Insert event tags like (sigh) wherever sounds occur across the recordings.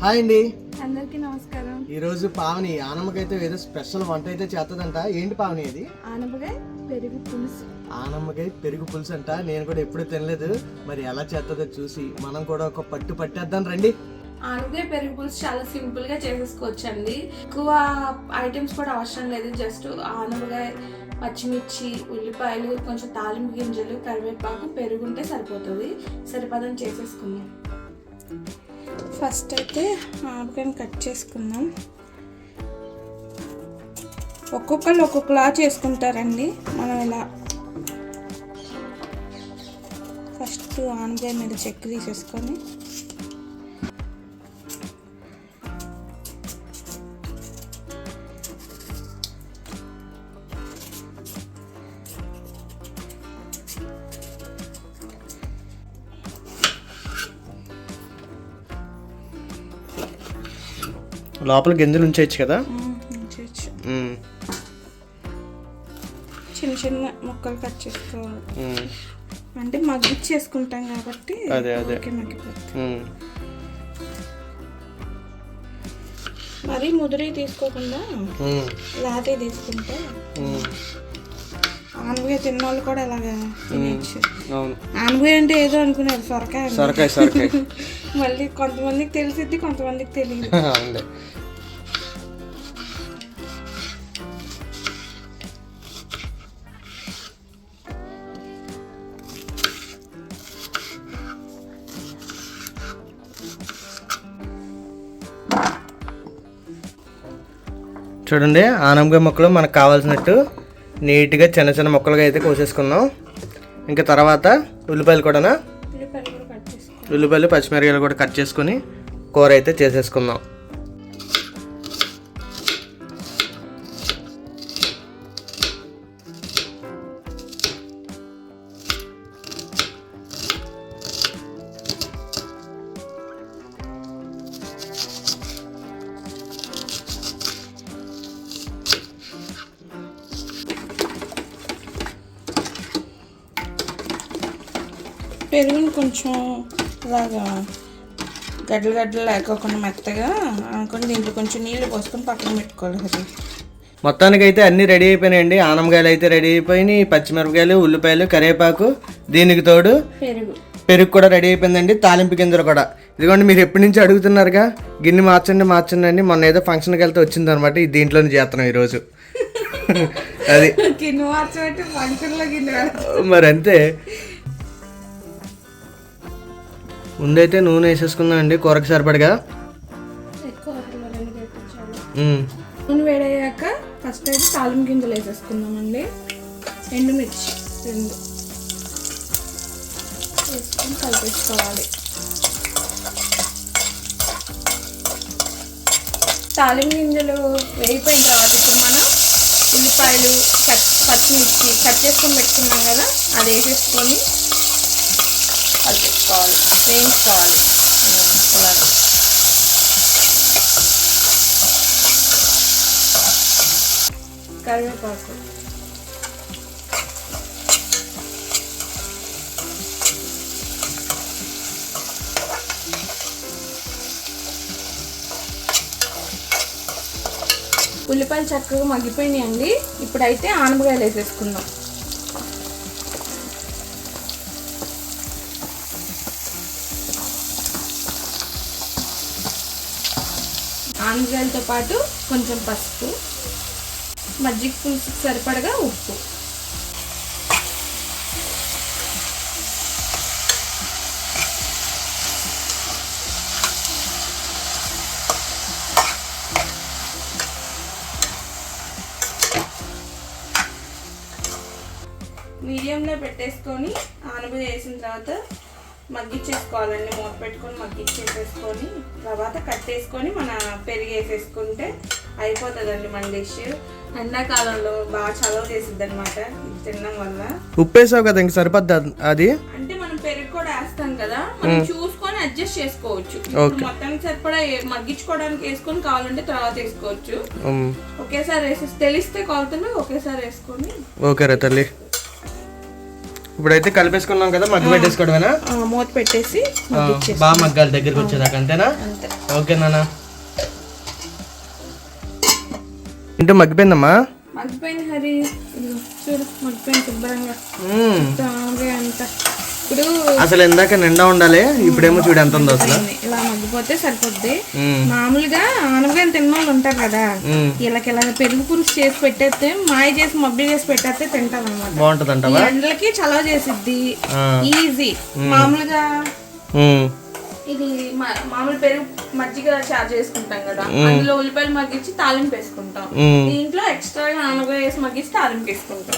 Hi అండి. అందరికీ నమస్కారం. ఈ రోజు పావని ఆనమ్మకైతే ఏదో స్పెషల్ వంట అయితే చేస్తుందంట ఏంటి పావని ఇది ఆనపకాయ పెరుగు పులుసు. ఆనమ్మకాయ పెరుగు పులుసు అంట. నేను కూడా ఎప్పుడు తినలేదు. మరి ఎలా చేస్తుందో చూసి మనం కూడా ఒక పట్టు పట్టేద్దాం రండి. ఆనపకాయ పెరుగు పులుసు చాలా సింపుల్గా చేసేసుకోవచ్చు అండి ఎక్కువ ఐటమ్స్ కూడా అవసరం లేదు. జస్ట్ ఆనపకాయ పచ్చిమిర్చి ఉల్లిపాయలు కొంచెం తాలింపు గింజలు కరివేపాకు పెరుగు ఉంటే సరిపోతుంది. సరిపదం చేసేసుకుందాం. ఫస్ట్ అయితే ఆవకాయని కట్ చేసుకుందాం. ఒక్కొక్కళ్ళు ఒక్కొక్కలా చేసుకుంటారండి. మనం ఇలా ఫస్ట్ ఆనగాయ మీద చెక్ తీసేసుకొని లోపల గింజలు ఉంచేయచ్చు కదా? చిన్న చిన్న ముక్కలు కట్ చేసుకోవాలి. అంటే మగ్గిచ్చి చేసుకుంటాం కాబట్టి అదే, అదే. మరీ ముదిరి తీసుకోకుండా లాతే తీసుకుంటే ఉమ్. ఆనపకాయ తిన్నోళ్ళు కూడా ఇలాగా తినేయచ్చు. అవును. ఆనపకాయ అంటే ఏదో అనుకున్నారు సొరకాయ. సొరకాయ సొరకాయ. (laughs) మళ్ళీ కొంతమందికి తెలిసిద్ది కొంతమందికి తెలియదు. (laughs) అవునులే. చూడండి ఆనపకాయ ముక్కలు మనకు కావాల్సినట్టు నీట్గా చిన్న చిన్న ముక్కలుగా అయితే కోసేసుకుందాం ఇంకా తర్వాత ఉల్లిపాయలు కూడా ఉల్లిపాయలు పచ్చిమిరకాయలు కూడా కట్ చేసుకొని కూర అయితే చేసేసుకుందాం. పెరుగుని కొంచెం ఇలాగా గడ్డలు గడ్డలు లేకోకుండా మెత్తగా అనుకొని దీంట్లో కొంచెం నీళ్ళు పోసుకొని పక్కన పెట్టుకోవాలి అది మొత్తానికి అయితే అన్నీ రెడీ అయిపోయినాయండి. ఆనమకాయలు అయితే రెడీ అయిపోయినాయి. పచ్చిమిరపకాయలు ఉల్లిపాయలు కరివేపాకు దీనికి తోడు పెరుగు. పెరుగు కూడా రెడీ అయిపోయిందండి. తాలింపు గింజలు కూడా. ఇదిగోండి మీరు ఎప్పటి నుంచి అడుగుతున్నారుగా? గిన్నె మార్చండి మార్చండి అండి మొన్న ఏదో ఫంక్షన్కి వెళ్తే వచ్చిందనమాట ఇది దీంట్లోనే చేస్తున్నాం ఈరోజు. (laughs) అది. మరి అంతే. ముందైతే నూనె వేసేసుకుందాం అండి కూరకు సరిపడగా. నూనె వేడయ్యాక ఫస్ట్ అయితే తాలింపు గింజలు వేసేసుకుందామండి. ఎండుమిర్చి రెండు. వేసుకొని కలిపేసుకోవాలి. తాలింపు గింజలు వేగిపోయిన తర్వాత ఇప్పుడు మనం ఉల్లిపాయలు కట్ పచ్చిమిర్చి కట్ చేసుకొని పెట్టుకున్నాం కదా అది వేసేసుకొని కలిపేసుకోవాలి వేయించుకోవాలి అలాగే కరివేపాకు ఉల్లిపాయలు చక్కగా మగ్గిపోయినాయండి. ఇప్పుడైతే ఆనపకాయలు వేసేసుకుందాం. ఆనపకాయలతో పాటు కొంచెం పసుపు మజ్జిగ పులుసుకు సరిపడగా ఉప్పు. మీడియంలో పెట్టేసుకొని ఆనబ వేసిన తర్వాత మగ్గిచ్చేసుకోవాలండి. మూత పెట్టుకొని మగ్గిచ్చేసేసుకొని తర్వాత కట్టేసుకొని మన పెరిగి వేసేసుకుంటే అయిపోతుందండి మన డిష్. ఎండాకాలంలో బాగా చలవ చేసిద్ది అనమాట తినడం వల్ల. ఉప్పు వేసావు కదా ఇంక సరిపోద్ది అది- అంటే మనం పెరుగు కూడా వేస్తాం కదా మనం చూసుకొని అడ్జస్ట్ చేసుకోవచ్చు. మొత్తానికి సరిపడా మగ్గించుకోవడానికి వేసుకొని కావాలంటే తర్వాత వేసుకోవచ్చు. ఒకేసారి వేసేసి తెలిస్తే కొలతలు ఒకేసారి వేసుకొని. ఓకే రా తల్లి. ఇప్పుడైతే కలిపేసుకున్నాం కదా మగ్గు పెట్టేసుకోవడమేనా? మూత పెట్టేసి బాగా మగ్గాలి దగ్గరికి వచ్చేదాకా అంతేనా? అంతే. ఓకే నాన్న. ఇంటూ మగ్గిపోయిందమ్మా? మగ్గిపోయింది హరి. చూడు మగ్గిపోయింది శుభ్రంగా. అంత. ఇప్పుడు అసలు ఇందాక నిండా ఉండాలి ఇప్పుడేమో చూడు ఎంత ఉందో అసలు ఇలా మగ్గిపోతే సరిపోద్ది మ్మ్. మామూలుగా ఆనపకాయలు తిన్న వాళ్ళు ఉంటారు కదా. వీళ్ళకి ఇలా పెరుగు పులుసు చేసి పెట్టేస్తే మాయ చేసి మబ్బి చేసి పెట్టేస్తే తింటాం అనమాట బాగుంటుంది ఎండలకి చలవ చేసిద్ది. ఈజీ మామూలుగా మ్మ్. ఇది మామూలు పెరుగు మజ్జిగ చార్జ్ చేసుకుంటాం కదా. అందులో ఉల్లిపాయలు మగ్గించి తాలింపు వేసుకుంటాం. దీంట్లో ఎక్స్ట్రా ఆనపకాయ వేసి మగ్గించి తాలింపు వేసుకుంటాం.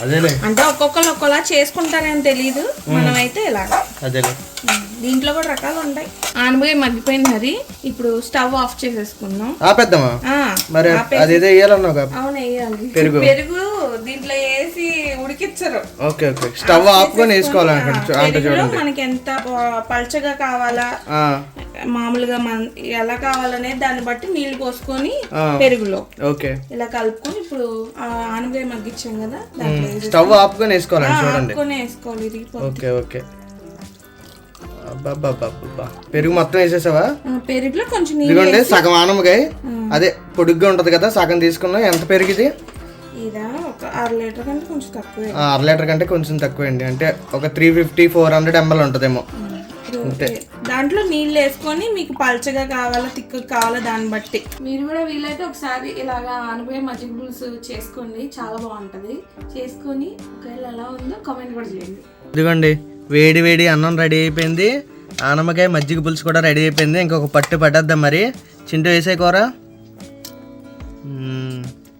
అంటే ఒక్కొక్కరు ఒక్కోలా చేసుకుంటారని తెలియదు మనమైతే ఇలాగ అదేలే. దీంట్లో కూడా రకాలు ఉంటాయి. ఆనపకాయ మగ్గిపోయింది మరి ఇప్పుడు స్టవ్ ఆఫ్ చేసేసుకుందాం. ఆపేద్దామా? మరి అదేదో వేయాలన్నావు పెరుగు. పెరుగు దీంట్లో వేసి ఉడికిచ్చరు ఓకే ఓకే. స్టవ్ ఆపుకొని వేసుకోవాలనుకుంటు అంటే చూడండి. మనకి ఎంత పల్చగా కావాలా? ఆ, మామూలుగా మన ఎలా కావాలనేది దాన్ని బట్టి నీళ్ళు పోసుకొని. పెరుగులో. ఓకే. ఇలా కలుపుకొని ఇప్పుడు ఆ ఆనపకాయ మగ్గిచ్చాం కదా స్టవ్ ఆపుకొని వేసుకోవాలండి చూడండి. వేసుకోవాలి ఇరిగిపో ఓకే ఓకే. పెరుగు మొత్తం వేసేసావా? పెరుగులో కొంచెం ఇదిగోండి సగం ఆనమకాయ అదే పొడుగ్గా ఉంటది కదా సగం తీసుకున్నాం ఎంత పెరుగు ఇది ఇదా ఒక అర లీటర్ కంటే కొంచెం తక్కువే. ఆ, అర లీటర్ కంటే కొంచెం తక్కువ అండి అంటే ఒక three fifty four hundred ml ఉంటుందేమో. దాంట్లో నీళ్ళు వేసుకొని మీకు పల్చగా కావాలా తిక్కు కావాలా దాన్ని బట్టి. మీరు కూడా వీలైతే ఒకసారి ఇలాగా ఆనపకాయ మజ్జిగ పులుసు చేసుకోండి. చాలా బాగుంటది. చేసుకొని ఒకవేళ ఎలా ఉందో కామెంట్ కూడా చేయండి. ఇదిగోండి వేడి వేడి అన్నం రెడీ అయిపోయింది. ఆనమకాయ మజ్జిగ పులుసు కూడా రెడీ అయిపోయింది. ఇంకొక పట్టు పట్టేద్దాం మరి. చింటూ వేసే కూర.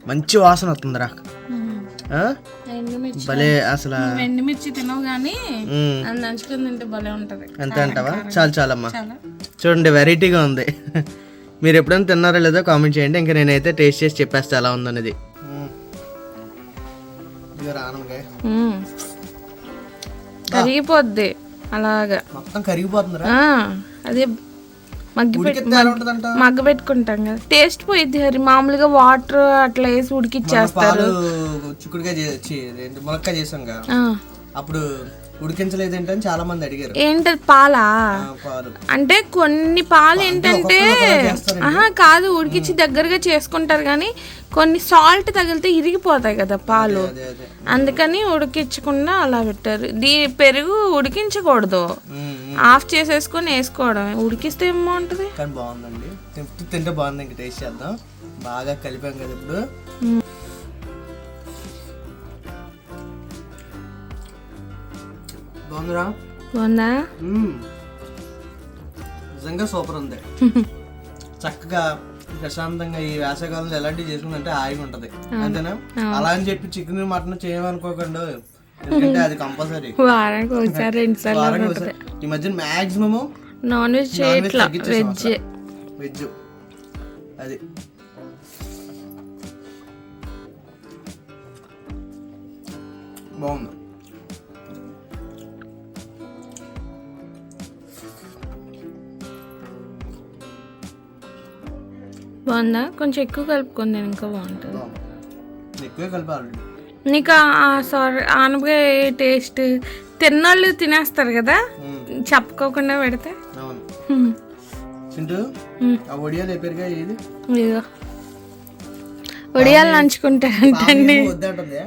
మంచి వాసన వస్తుందిరా. భలే అసలు. ఎండుమిర్చి తినవు కానీ నంచుకొని తింటే భలే ఉంటది. అంతే అంటావా? చాలు చాలమ్మా. చాలా. చూడండి వెరైటీగా ఉంది. (laughs) మీరు ఎప్పుడైనా తిన్నారో లేదో కామెంట్ చేయండి. ఇంకా నేనైతే టేస్ట్ చేసి చెప్పేస్తా ఎలా ఉందనేది. కరిగిపోద్ది. అలాగా. మొత్తం కరిగిపోతుందిరా. ఆ, అదే మగ్గి మగ్గ పెట్టుకుంటాం కదా. టేస్ట్ పోయిద్ది హరి. మామూలుగా వాటర్ అట్లా వేసి ఉడికిచ్చేస్తారు. చిక్కుడుగా ములక్కాయ చేసాం. అప్పుడు ఉడికించలేదేంటని చాలా మంది అడిగారు ఏంటది పాలా? అంటే కొన్ని పాలు ఏంటంటే ఆహా కాదు ఉడికిచ్చి దగ్గరగా చేసుకుంటారు కానీ కొన్ని సాల్ట్ తగిలితే ఇరిగిపోతాయి కదా పాలు. అదే అదే అందుకని ఉడికించకుండా అలా పెట్టారు. దీ పెరుగు ఉడికించకూడదు. ఆఫ్ చేసేసుకొని వేసుకోవడమే. ఉడికిస్తే ఏం బాగుంటుంది కానీ బాగుందండి. తింటే తింటే బాగుంది. ఇంక టేస్ట్ చేద్దాం. బాగా కలిపాం కదా ఇప్పుడు. బాగుందిరా? బాగుందా. నిజంగా సూపర్ ఉంది. (laughs) చక్కగా ప్రశాంతంగా ఈ వేసవికాలంలో ఎలాంటివి చేసుకుందంటే హాయిగా ఉంటది. అంతేనా? అలా అని చెప్పి చికెన్ మటన్ చేయమనుకోకండి. ఎందుకంటే అది కంపల్సరీ వారానికి ఒకసారి రెండు సార్లు ఈ మధ్యన మాక్సిమం నాన్ వెజ్ చేయట్లా వెజ్ వెజ్ అది. బాగుంది. బాగుందా? కొంచెం ఎక్కువ కలుపుకొని తిను, ఇంకా బాగుంటుంది. బాగుంది. ఎక్కువే కలిపాలి. నీకు సారీ ఆనపకాయ టేస్ట్ తిన్నోళ్ళు తినేస్తారు కదా? చెప్పుకోకుండా పెడితే. చింటూ. ఆ ఒడియాలు అయిపోయారుగా ఏది? ఇదిగో. ఉడియాలు నంచుకుంటారంటండి. పాము వద్దంటుంది.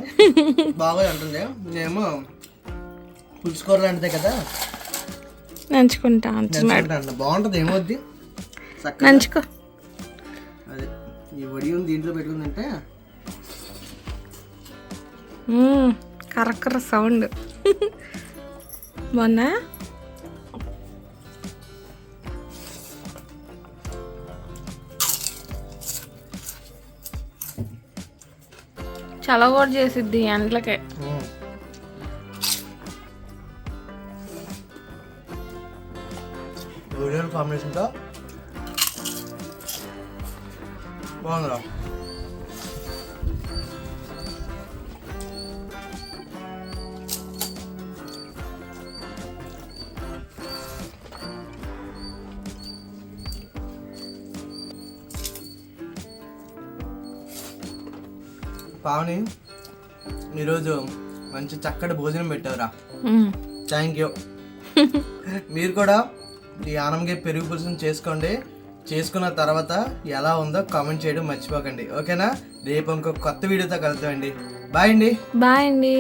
బాగా అంటుంది. నేనేమో పులుసుకోర లాంటిదే కదా? నంచుకుంటా అంటున్నాడు బాగుంటుంది నంచుకో. అదే ఈ వడియం దీంట్లో పెట్టుకుందంటే. కరకర సౌండ్. మొన్న చలగోడు చేసిద్ది ఎండ్లకే మ్మ్. ఒడియాల కాంబినేషన్తో బాగుందిరా. పావని ఈరోజు మంచి చక్కటి భోజనం పెట్టావురా. థ్యాంక్ యూ (laughs) మీరు కూడా ఈ ఆనంగే పెరుగు పులుసుని చేసుకోండి. చేసుకున్న తర్వాత ఎలా ఉందో కామెంట్ చేయడం మర్చిపోకండి. ఓకేనా రేపు ఇంకో కొత్త వీడియోతో కలుద్దామండి. బాయ్ అండి. బాయ్ అండి.